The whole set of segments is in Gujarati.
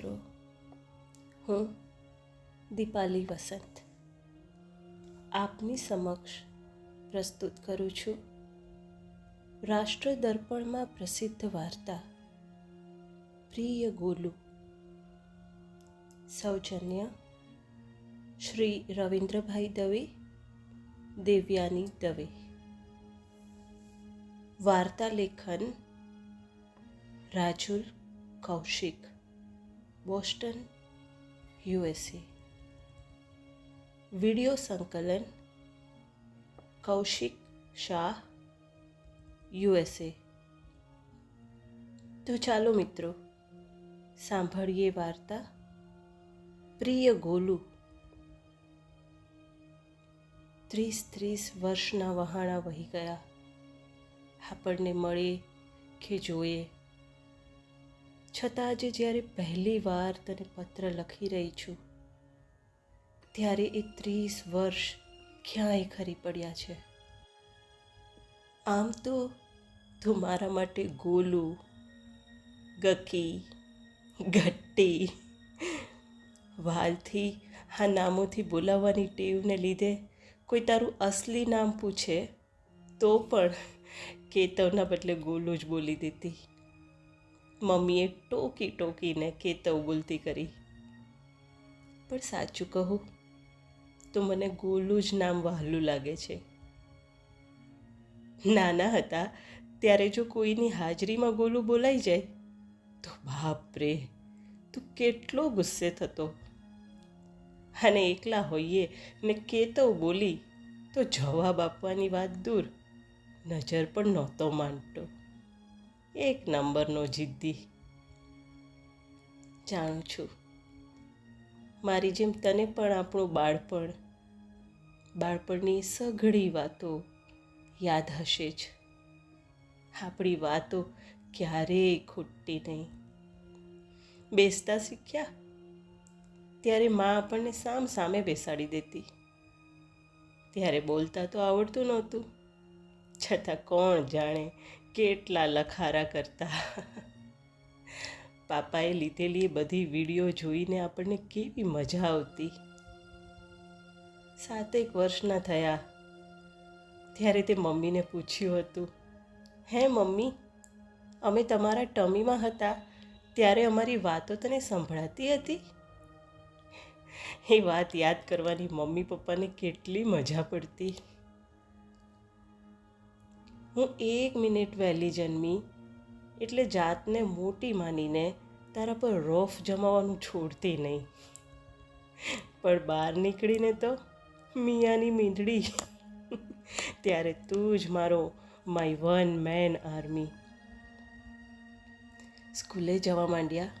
મિત્રો. હું, દીપાલી વસંત. આપની સમક્ષ પ્રસ્તુત કરું છું. રાષ્ટ્ર દર્પણમાં પ્રસિદ્ધ વાર્તા. પ્રિય ગોલુ. સૌજન્ય. શ્રી રવિન્દ્રભાઈ દવે, દેવ્યાની દવે. વાર્તા લેખન Rajul Kaushik. Boston USA video સંકલન, કૌશિક શાહ યુએસએ તો ચાલો મિત્રો, સાંભળીએ વાર્તા પ્રિય ગોલુ. ત્રીસ ત્રીસ વર્ષના વહાણા વહી ગયા. આપણને મળે કે જોઈએ? છતાં આજે જ્યારે પહેલી વાર તને પત્ર લખી રહી છું, ત્યારે એ ત્રીસ વર્ષ ક્યાંય ખરી પડ્યા છે? આમ તો તું મારા માટે ગોલું, ગકી, ગટ્ટી, વાલથી આ નામોથી બોલાવવાની ટેવને લીધે કોઈ તારું અસલી નામ પૂછે, તો પણ કેતવના બદલે ગોલું જ બોલી દેતી. મમ્મીએ ટોકી ટોકીને કેતવ બોલતી કરી. પણ સાચું કહું, તો મને ગોલું જ નામ વહાલું લાગે છે. નાના હતા, ત્યારે જો કોઈની હાજરીમાં ગોલું બોલાઈ જાય, તો બાપ રે, તું કેટલો ગુસ્સે થતો. અને એકલા હોઈએ ને કેતવ બોલી, તો જવાબ આપવાની વાત દૂર, નજર પણ નહોતો માંડતો એક નંબરનો જિદ્દી. જાણું છું. મારી જેમ તને પણ આપણું બાળપણ, બાળપણની સઘળી વાતો યાદ હશે જ. આપણી વાતો ક્યારેય ખૂટતી નહીં. બેસતા શીખ્યા? ત્યારે મા આપણને સામ સામે બેસાડી દેતી. ત્યારે બોલતા તો આવડતું નહોતું. છતાં કોણ જાણે કેટલા લખારા કરતા. પાપાએ લીધેલી બધી વીડિયો જોઈને આપણને કેવી મજા આવતી. સાતેક વર્ષના થયા. ત્યારે તે મમ્મીને પૂછ્યું હતું, હે મમ્મી, અમે તમારા ટમીમાં હતા, ત્યારે અમારી વાતો તને સંભળાતી હતી? એ વાત યાદ કરવાની મમ્મી પપ્પાને કેટલી મજા પડતી. હું એક મિનિટ વહેલી જન્મી, એટલે જાતને મોટી માનીને તારા પર રોફ જમાવાનું છોડતી નહીં. પણ બહાર નીકળીને તો મિયાની મીંદડી ત્યારે તું જ મારો માય વન મેન આર્મી સ્કૂલે જવા માંડ્યા.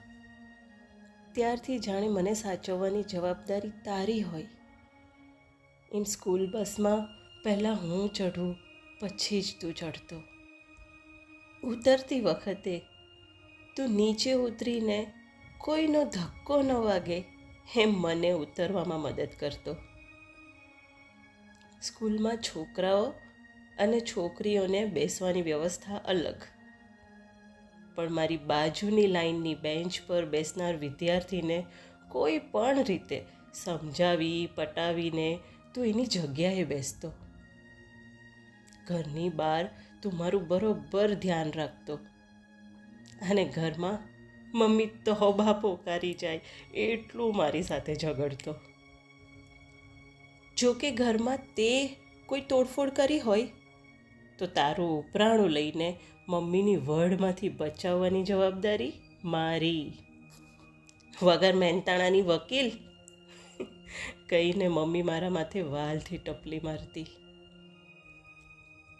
ત્યારથી જાણે મને સાચવવાની જવાબદારી તારી હોય. એમ સ્કૂલ બસમાં પહેલાં હું ચઢું પછી જ તું ચડતો. ઉતરતી વખતે તું નીચે ઉતરીને કોઈનો ધક્કો ન વાગે એમ મને ઉતરવામાં મદદ કરતો. સ્કૂલમાં છોકરાઓ અને છોકરીઓને બેસવાની વ્યવસ્થા અલગ. પણ મારી બાજુની લાઈનની બેન્ચ પર બેસનાર વિદ્યાર્થીને કોઈ પણ રીતે સમજાવી, પટાવીને તું એની જગ્યાએ બેસતો. ઘરની બહાર તું મારું બરોબર ધ્યાન રાખતો. અને ઘરમાં મમ્મી તહોબા પોકારી જાય, એટલું મારી સાથે ઝઘડતો. જો કે ઘરમાં તે કોઈ તોડફોડ કરી હોય, તો તારું ઉપરાણું લઈને મમ્મીની વડમાંથી બચાવવાની જવાબદારી મારી. વગર મહેનતાણાની વકીલ કહીને મમ્મી મારા માથે વાલથી ટપલી મારતી.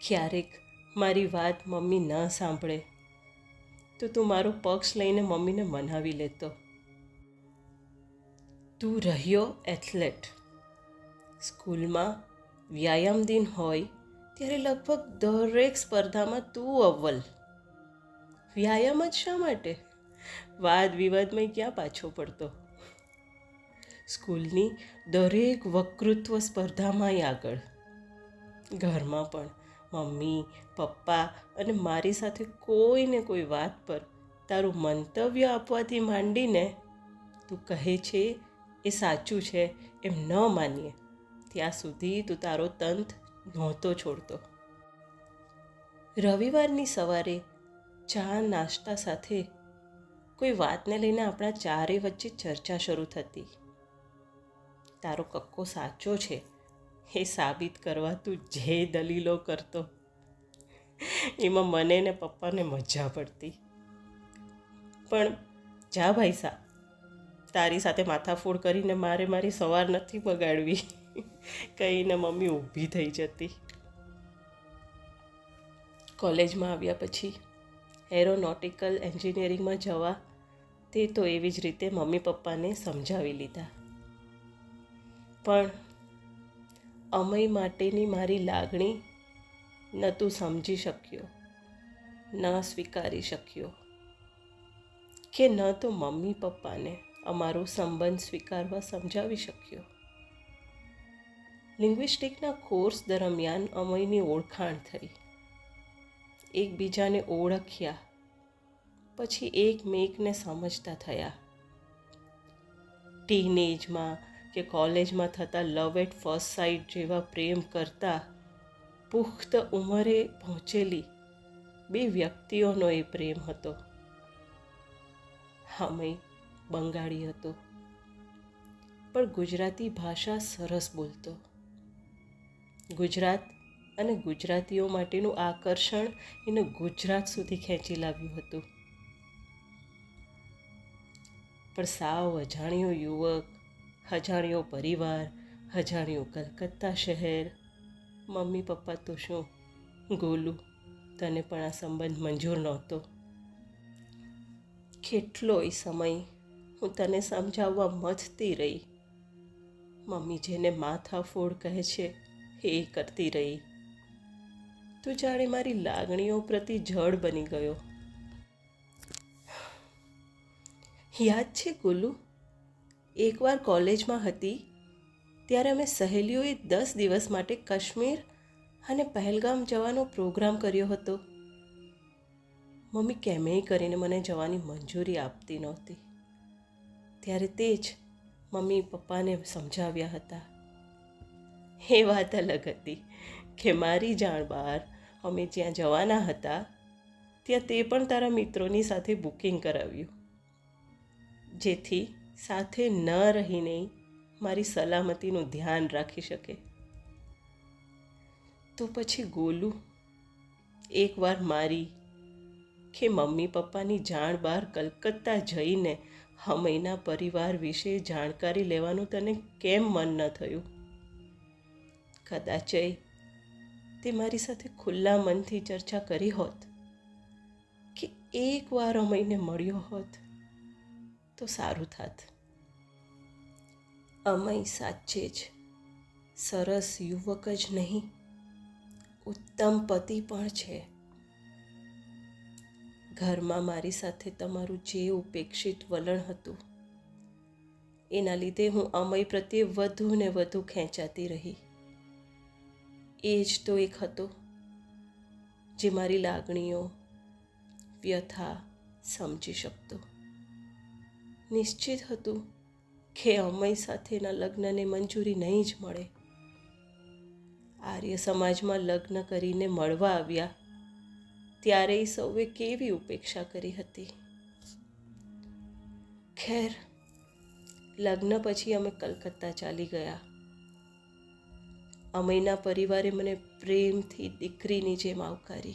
ક્યારેક મારી વાત મમ્મી ન સાંભળે, તો તું મારો પક્ષ લઈને મમ્મીને મનાવી લેતો. તું રહ્યો એથ્લેટ સ્કૂલમાં વ્યાયામ દિન હોય ત્યારે લગભગ દરેક સ્પર્ધામાં તું અવ્વલ. વ્યાયામ જ શા માટે? વાદ વિવાદમાં ક્યાં પાછો પડતો? સ્કૂલની દરેક વકૃત્વ સ્પર્ધામાંય આગળ. ઘરમાં પણ મમ્મી, પપ્પા અને મારી સાથે કોઈને કોઈ વાત પર તારું મંતવ્ય આપવાથી માંડીને તું કહે છે એ સાચું છે એમ ન માનીએ. ત્યાં સુધી તું તારો તંત નહોતો છોડતો. રવિવારની સવારે ચા નાસ્તા સાથે કોઈ વાતને લઈને આપણા ચારેય વચ્ચે ચર્ચા શરૂ થતી. તારો કક્કો સાચો છે. એ સાબિત કરવા તું જે દલીલો કરતો. એમાં મને ને પપ્પાને મજા પડતી. પણ જા ભાઈ સા, તારી સાથે માથાફોડ કરીને મારે મારી સવાર નથી બગાડવી. કહીને મમ્મી ઊભી થઈ જતી. કોલેજમાં આવ્યા પછી એરોનોટિકલ એન્જિનિયરિંગમાં જવા, તે તો એવી જ રીતે મમ્મી પપ્પાને સમજાવી લીધા. પણ અમય માટેની મારી લાગણી ન તું સમજી શક્યો, ન સ્વીકારી શક્યો કે ન તો મમ્મી પપ્પાને અમારો સંબંધ સ્વીકારવા સમજાવી શક્યો. લિંગ્વિસ્ટિકના કોર્સ દરમિયાન અમયની ઓળખાણ થઈ. એકબીજાને ઓળખ્યા, પછી એકમેકને સમજતા થયા. ટીનેજમાં કે કોલેજમાં થતા લવ એટ ફર્સ્ટ સાઇટ જેવા પ્રેમ કરતા પુખ્ત ઉંમરે પહોંચેલી બે વ્યક્તિઓનો એ પ્રેમ હતો. હામય બંગાળી હતો. પણ ગુજરાતી ભાષા સરસ બોલતો. ગુજરાત અને ગુજરાતીઓ માટેનું આકર્ષણ એને ગુજરાત સુધી ખેંચી લાવ્યું હતું. પણ સાવ અજાણ્યો યુવક અજાણ્યો પરિવાર, હજારીઓ કલકત્તા શહેર. મમ્મી, પપ્પા તો શું? ગોલું, તને પણ આ સંબંધ મંજૂર નહોતો. કેટલોય સમય હું તને સમજાવવા મથતી રહી. મમ્મી જેને માથાફોડ કહે છે, એ કરતી રહી. તું જાણે મારી લાગણીઓ પ્રતિ જડ બની ગયો. યાદ છે ગોલુ? એકવાર કોલેજમાં હતી, ત્યારે અમે સહેલીઓએ દસ દિવસ માટે કાશ્મીર અને પહેલગામ જવાનો પ્રોગ્રામ કર્યો હતો. મમ્મી કેમેય કરીને મને જવાની મંજૂરી આપતી નહોતી. ત્યારે તે જ મમ્મી પપ્પાને સમજાવ્યા હતા. એ વાત અલગ હતી કે મારી જાણ બહાર અમે જ્યાં જવાના હતા, ત્યાં તે પણ તારા મિત્રોની સાથે બુકિંગ કરાવ્યું. જેથી સાથે ન રહીને મારી સલામતીનું ધ્યાન રાખી શકે. તો પછી ગોલું, એકવાર મારી કે મમ્મી પપ્પાની જાણ બહાર કલકત્તા જઈને હમયના પરિવાર વિશે જાણકારી લેવાનું તને કેમ મન ન થયું? કદાચય તે મારી સાથે ખુલ્લા મનથી ચર્ચા કરી હોત કે એકવાર અમયને મળ્યો હોત તો સારું થાત. અમય સાચે જ. સરસ યુવક જ નહીં, ઉત્તમ પતિ પણ છે. ઘરમાં મારી સાથે તમારું જે ઉપેક્ષિત વલણ હતું, એના લીધે હું અમય પ્રત્યે વધુ ને વધુ ખેંચાતી રહી. એ જ તો એક હતો, જે મારી લાગણીઓ, વ્યથા સમજી શકતો. નિશ્ચિત હતું કે અમય સાથેના લગ્નને મંજૂરી નહીં જ મળે. આર્ય સમાજમાં લગ્ન કરીને મળવા આવ્યા. ત્યારે એ સૌએ કેવી ઉપેક્ષા કરી હતી? ખેર, લગ્ન પછી અમે કલકત્તા ચાલી ગયા. અમયના પરિવારે મને પ્રેમથી દીકરીની જેમ આવકારી.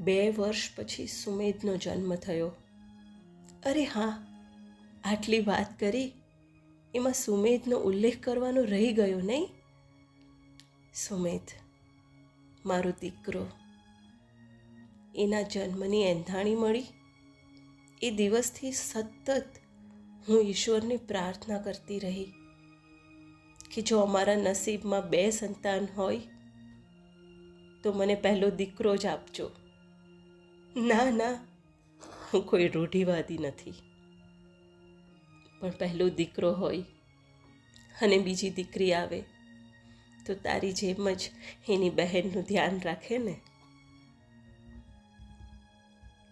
બે વર્ષ પછી સુમેધનો જન્મ થયો. અરે હા આટલી વાત કરી, એમાં સુમેધનો ઉલ્લેખ કરવાનો રહી ગયો નહીં? સુમેધ, મારો દીકરો, એના જન્મની એંધાણી મળી. એ દિવસથી સતત હું ઈશ્વરની પ્રાર્થના કરતી રહી કે જો અમારા નસીબમાં બે સંતાન હોય, તો મને પહેલો દીકરો જ આપજો. ના ના, હું કોઈ રૂઢિવાદી નથી. પણ પહેલો દીકરો હોય અને બીજી દીકરી આવે, તો તારી જેમ જ એની બહેનનું ધ્યાન રાખે ને.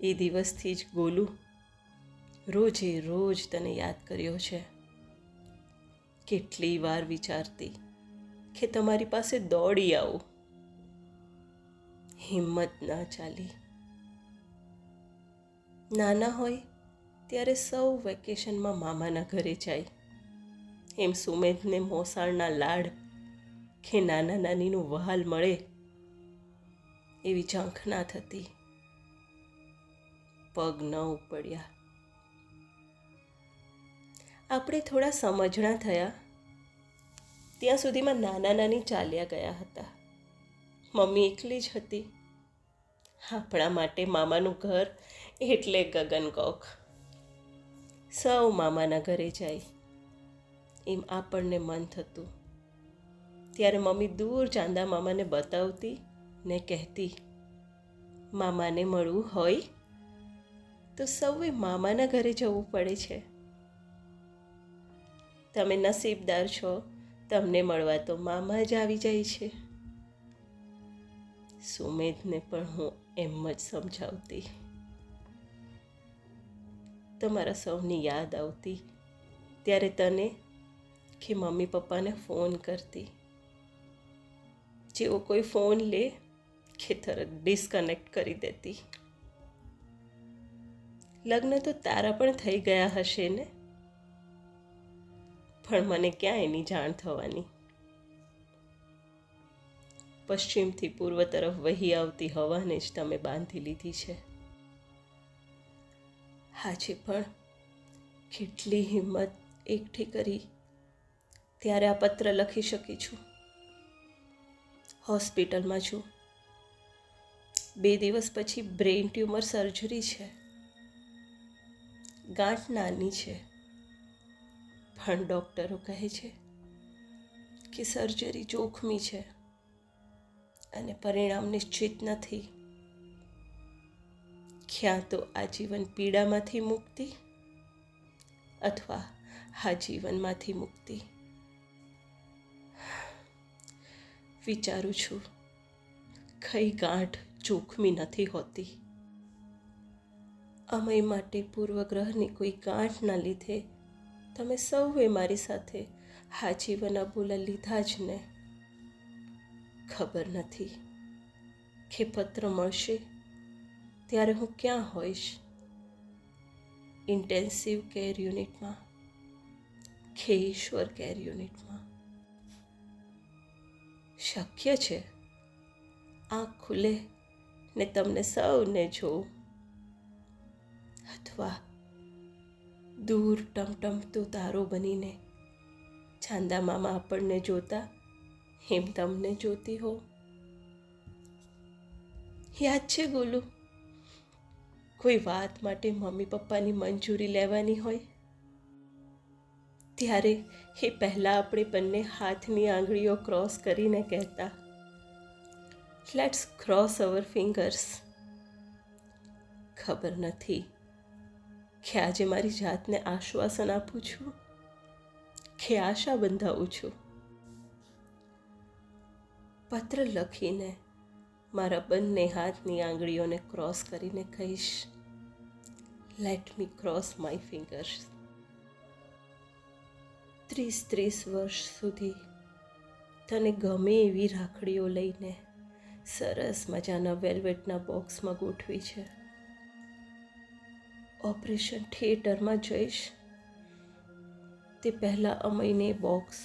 એ દિવસથી જ ગોલું રોજે રોજ તને યાદ કર્યો છે. કેટલી વાર વિચારતી કે તમારી પાસે દોડી આવું. હિંમત ન ચાલી. નાના હોય ત્યારે સૌ વેકેશનમાં મામાના ઘરે જાય. એમ સુમેધને મોસાળના લાડ કે નાના નાનીનું વહાલ મળે એવી ઝંખના થતી. પગ ન ઉપડ્યા. આપણે થોડા સમજણા થયા. ત્યાં સુધીમાં નાના નાની ચાલ્યા ગયા હતા. મમ્મી એકલી જ હતી. આપણા માટે મામાનું ઘર એટલે ગગનકોક સૌ મામાના ઘરે જાય. એમ આપણને મન થતું. ત્યારે મમ્મી દૂર ચાંદા મામાને બતાવતી ને કહેતી, મામાને મળવું હોય તો સૌએ મામાના ઘરે જવું પડે છે. તમે નસીબદાર છો, તમને મળવા તો મામા જ આવી જાય છે. સુમેધને પણ હું એમ જ સમજાવતી. તમારા સૌની યાદ આવતી ત્યારે તને કે મમ્મી પપ્પાને ફોન કરતી. જેવો કોઈ ફોન લે કે તરત ડિસ્કનેક્ટ કરી દેતી. લગ્ન તો તારા પણ થઈ ગયા હશે ને? પણ મને ક્યાં એની જાણ થવાની? પશ્ચિમથી પૂર્વ તરફ વહી આવતી હવાને જ તમે બાંધી લીધી છે. હાજી પણ કેટલી હિંમત એકઠી કરી ત્યારે આ પત્ર લખી શકી છું. હોસ્પિટલમાં છું. બે દિવસ પછી બ્રેઇન ટ્યુમર સર્જરી છે. ગાંઠ નાની છે. પણ ડૉક્ટરો કહે છે કે સર્જરી જોખમી છે અને પરિણામ નિશ્ચિત નથી. ક્યાં તો આજીવન પીડામાંથી મુક્તિ અથવા આજીવનમાંથી મુક્તિ. વિચારું છું, કઈ ગાંઠ જોખમી નથી હોતી. અમય માટે પૂર્વગ્રહની કોઈ ગાંઠના લીધે તમે સૌએ મારી સાથે હાજીવન અબોલા લીધા જ ને. ખબર નથી કે પત્ર મળશે ત્યારે હું ક્યાં હોઈશ? ઇન્ટેન્સિવ કેર યુનિટમાં કે કેર યુનિટમાં શક્ય છે? આંખ ખુલે ને તમને સૌને જોઉં. અથવા દૂર ટમટમતો તારો બનીને ચાંદા મામા આપણને જોતા હેમ તમને જોતી હો યાદ છે ગોલું? કોઈ વાત માટે મમ્મી પપ્પાની મંજૂરી લેવાની હોય? ત્યારે એ પહેલાં આપણે બંને હાથની આંગળીઓ ક્રોસ કરીને કહેતા લેટ્સ ક્રોસ અવર ફિંગર્સ ખબર નથી કે આજે મારી જાતને આશ્વાસન આપું છું કે આશા બંધાવું છું. પત્ર લખીને મારા બંને હાથની આંગળીઓને ક્રોસ કરીને કહીશ let me cross my fingers ત્રીસ ત્રીસ વર્ષ સુધી તને ગમે એવી રાખડીઓ લઈને સરસ મજાના વેલ્વેટના બોક્સમાં ગોઠવી છે. ઓપરેશન થિયેટરમાં જઈશ. તે પહેલાં અમયને બોક્સ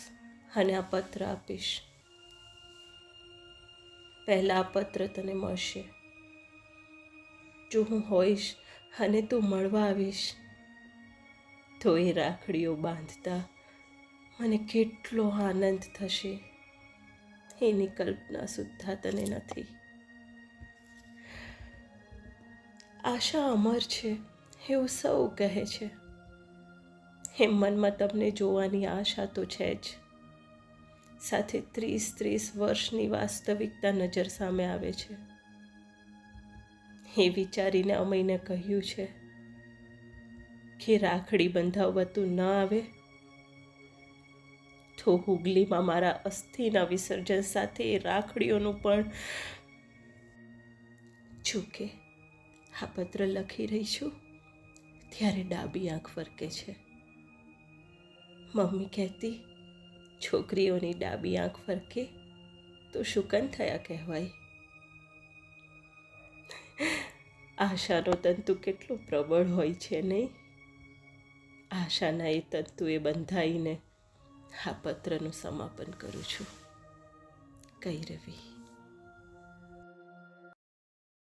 અને આ પત્ર આપીશ. પહેલાં આ પત્ર તને મળશે. જો હું હોઈશ અને તું મળવા આવીશ, તો એ રાખડીઓ બાંધતા મને કેટલો આનંદ થશે. એની કલ્પના સુદ્ધા તને નથી. આશા અમર છે, એવું સૌ કહે છે. એ મનમાં તમને જોવાની આશા તો છે જ. સાથે ત્રીસ ત્રીસ વર્ષની વાસ્તવિકતા નજર સામે આવે છે. એ વિચારીને અમયને કહ્યું છે કે રાખડી બંધાવવા તું ન આવે, તો હુગલીમાં મારા અસ્થિના વિસર્જન સાથે રાખડીઓનું પણ જોકે આ પત્ર લખી રહી છું ત્યારે ડાબી આંખ ફરકે છે. મમ્મી કહેતી છોકરીઓની ડાબી આંખ ફરકે તો શુકન થયા કહેવાય. આશાનો તંતુ કેટલો પ્રબળ હોય છે નહીં? આશાના એ તંતુએ બંધાઈને આ પત્રનું સમાપન કરું છું. કઈ રવિ.